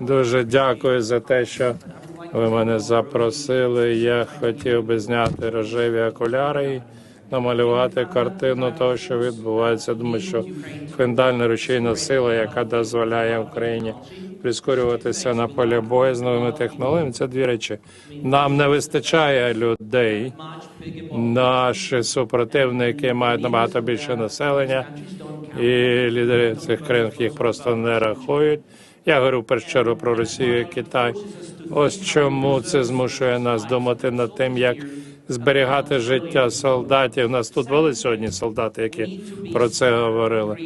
Дуже дякую за те, що ви мене запросили. Я хотів би зняти рожеві окуляри і намалювати картину того, що відбувається. Думаю, що фундальна рушійна сила, яка дозволяє Україні прискорюватися на полі бою з новими технологіями, це дві речі. Нам не вистачає людей. Наші супротивники мають набагато більше населення, і лідери цих країн їх просто не рахують. Я говорю в про Росію і Китай. Ось чому це змушує нас думати над тим, як зберігати життя солдатів. У нас тут були сьогодні солдати, які про це говорили.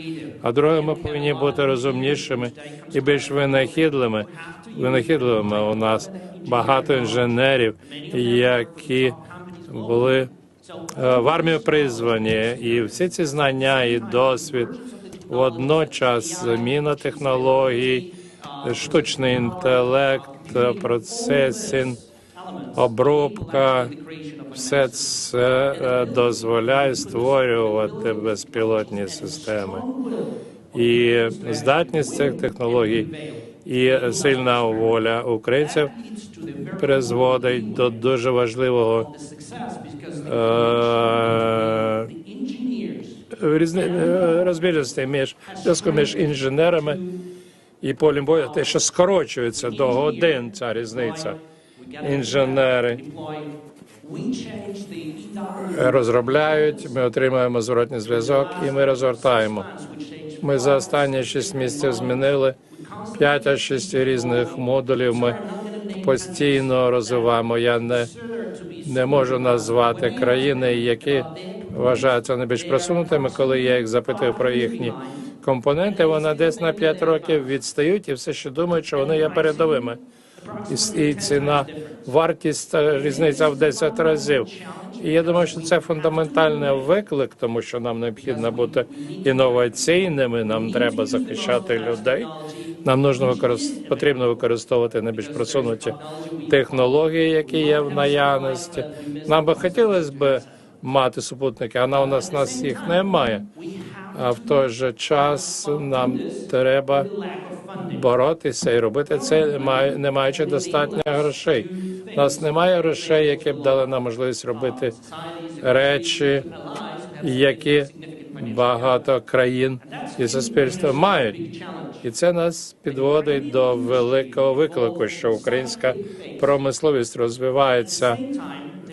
А друге, ми повинні бути розумнішими і більш винахідливими. Винахідливими у нас багато інженерів, які були е, в армію призвані, і всі ці знання і досвід водночас зміна технологій, штучний інтелект, процесінг, обробка. Все це е, дозволяє створювати безпілотні системи. І здатність цих технологій і сильна воля українців призводить до дуже важливого е, е, розбіжностей між зв'язку між інженерами і полем бою, те, що скорочується до годин ця різниця. Інженери розробляють, ми отримуємо зворотний зв'язок і ми розгортаємо. Ми за останні шість місяців змінили п'ять а шість різних модулів. Ми постійно розвиваємо. Я не, не можу назвати країни, які вважаються найбільш просунутими. Коли я їх запитую про їхні компоненти, вони десь на 5 років відстають і все ще думають, що вони є передовими. І, ціна, вартість різниця в 10 разів. І я думаю, що це фундаментальний виклик, тому що нам необхідно бути інноваційними. Нам треба захищати людей. Нам потрібно використовувати найбільш просунуті технології, які є в наявності. Нам би хотілося б мати супутники, а на у нас нас їх немає. А в той же час нам треба боротися і робити це, не маючи достатньо грошей. У нас немає грошей, які б дали нам можливість робити речі, які багато країн і суспільства мають. І це нас підводить до великого виклику, що українська промисловість розвивається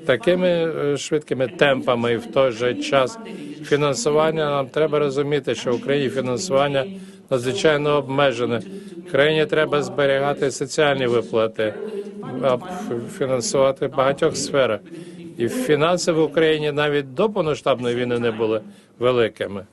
такими е, швидкими темпами, і в той же час фінансування нам треба розуміти, що в Україні фінансування надзвичайно обмежене. Країні треба зберігати соціальні виплати, фінансувати багатьох сферах. І фінанси в Україні навіть до повноштабної війни не були великими.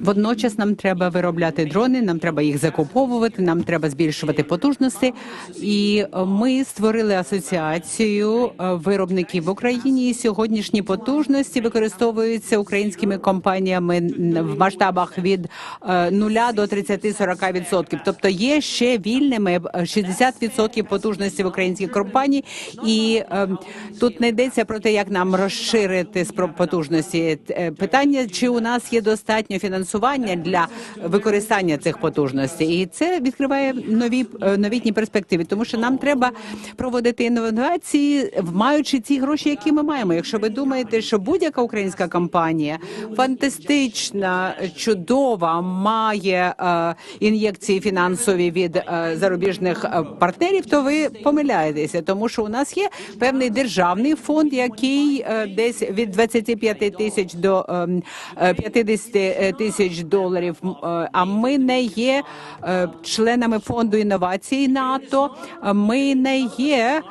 Водночас нам треба виробляти дрони, нам треба їх закуповувати, нам треба збільшувати потужності. І е, ми створили асоціацію е, виробників в Україні. І сьогоднішні потужності використовуються українськими компаніями в масштабах від е, 0 до 30-40 відсотків. Тобто є ще вільними е, 60 відсотків потужності в українських компаній. І е, тут не йдеться про те, як нам розширити потужності. Е, Питання, чи у нас є достатньо фінансування для використання цих потужностей, і це відкриває нові е, новітні перспективи, тому що нам треба проводити інновації, маючи ці гроші, які ми маємо. Якщо ви думаєте, що будь-яка українська компанія фантастична, чудова, має е, ін'єкції фінансові від е, зарубіжних е, партнерів, то ви помиляєтеся, тому що у нас є певний державний фонд, який е, десь від 25 тисяч до ем, е, 50 тисяч доларів. Е, А ми не є е, членами фонду інновацій НАТО. е, Ми не є.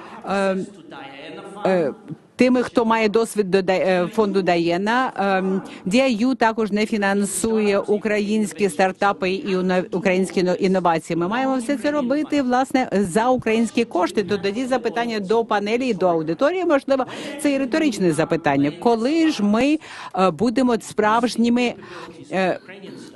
Тими, хто має досвід до е, фонду Даєна, ем, DIU також не фінансує українські стартапи і українські но- інновації. Ми маємо все це робити власне за українські кошти. То тоді запитання до панелі і до аудиторії. Можливо, це і риторичне запитання. Коли ж ми е, будемо справжніми е,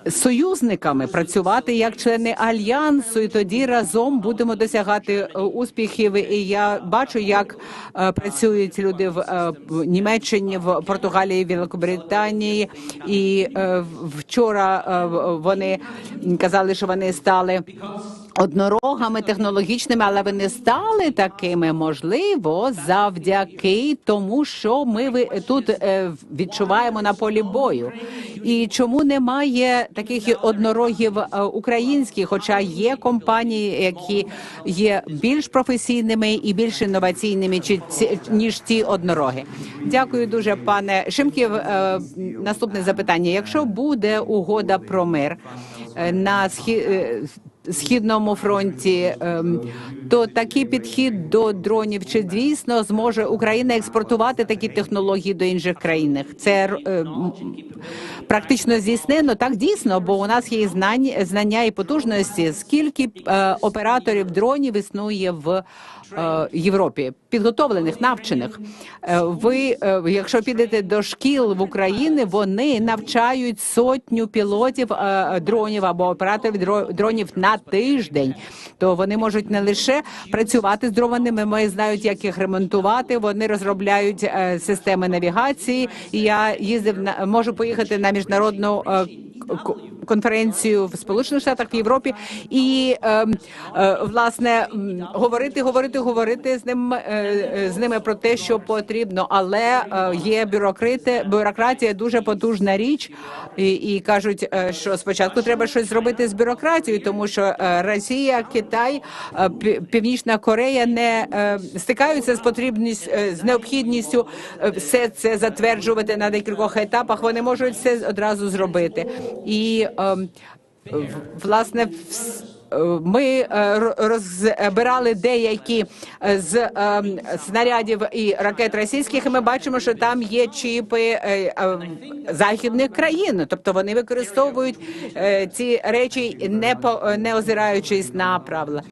союзниками, працювати як члени альянсу, і тоді разом будемо досягати успіхів. І я бачу, як працюють люди в, в Німеччині, в Португалії, в Великобританії. І е, вчора е, вони казали, що вони стали. Однорогами технологічними, але вони стали такими можливо завдяки тому, що ми ви- тут е, відчуваємо на полі бою. І чому немає таких однорогів е, українських, хоча є компанії, які є більш професійними і більш інноваційними, ніж ці однороги. Дякую дуже, пане Шимків. Е, Наступне запитання: якщо буде угода про мир на схі е, східному фронті, ем, то такий підхід до дронів чи дійсно зможе Україна експортувати такі технології до інших країн? Це е, практично здійснено так дійсно, бо у нас є знання, і потужності. Скільки е, операторів дронів існує в е, Європі, підготовлених, навчених. Ви, якщо підете до шкіл в Україні, вони навчають сотню пілотів дронів або операторів дро- дронів на тиждень. То вони можуть не лише працювати з дронами, Ми знають, як їх ремонтувати. Вони розробляють е, системи навігації. І я їздив на можу поїхати на міжнародну. Конференцію в Сполучених Штатах в Європі. І е, е, власне говорити, говорити, говорити з ним е, е, з ними про те, що потрібно, але є бюрократи, бюрократія дуже потужна річ, і, і кажуть, що спочатку треба щось зробити з бюрократією, тому що Росія, Китай, Північна Корея не стикаються з потрібність е, з необхідністю все це затверджувати на декількох етапах. Вони можуть все одразу зробити. І ем, власне. е, Ми е, розбирали деякі е, з ем, снарядів і ракет російських. і Ми бачимо, що там є чіпи е, е, західних країн, тобто вони використовують ці речі, не по не озираючись на правила.